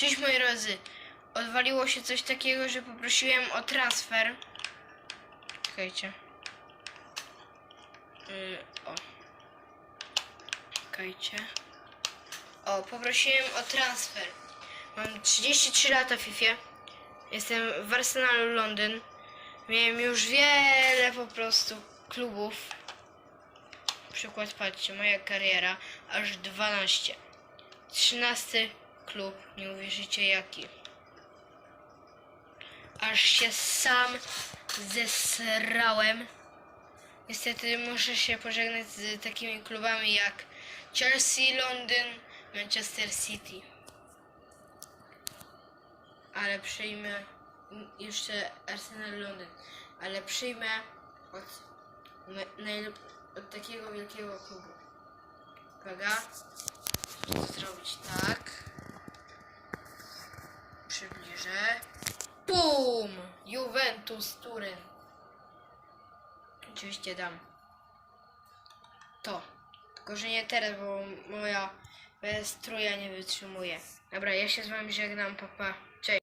Cześć moi drodzy. Odwaliło się coś takiego, że poprosiłem o transfer. Czekajcie. Yy, o. Czekajcie. O, poprosiłem o transfer. Mam 33 lata w FIFA. Jestem w Arsenalu Londyn. Miałem już wiele po prostu klubów. Przykład patrzcie, moja kariera aż 12. 13 klub, nie uwierzycie jaki. Aż się sam zesrałem. Niestety muszę się pożegnać z takimi klubami jak Chelsea, Londyn, Manchester City. Ale przyjmę jeszcze Arsenal Londyn. Ale przyjmę od, od takiego wielkiego klubu. Uwaga. Przybliżę. Bum! Juventus Turyn. Oczywiście dam. To. Tylko, że nie teraz, bo moja bez truja nie wytrzymuje. Dobra, ja się z wami żegnam, papa. Cześć.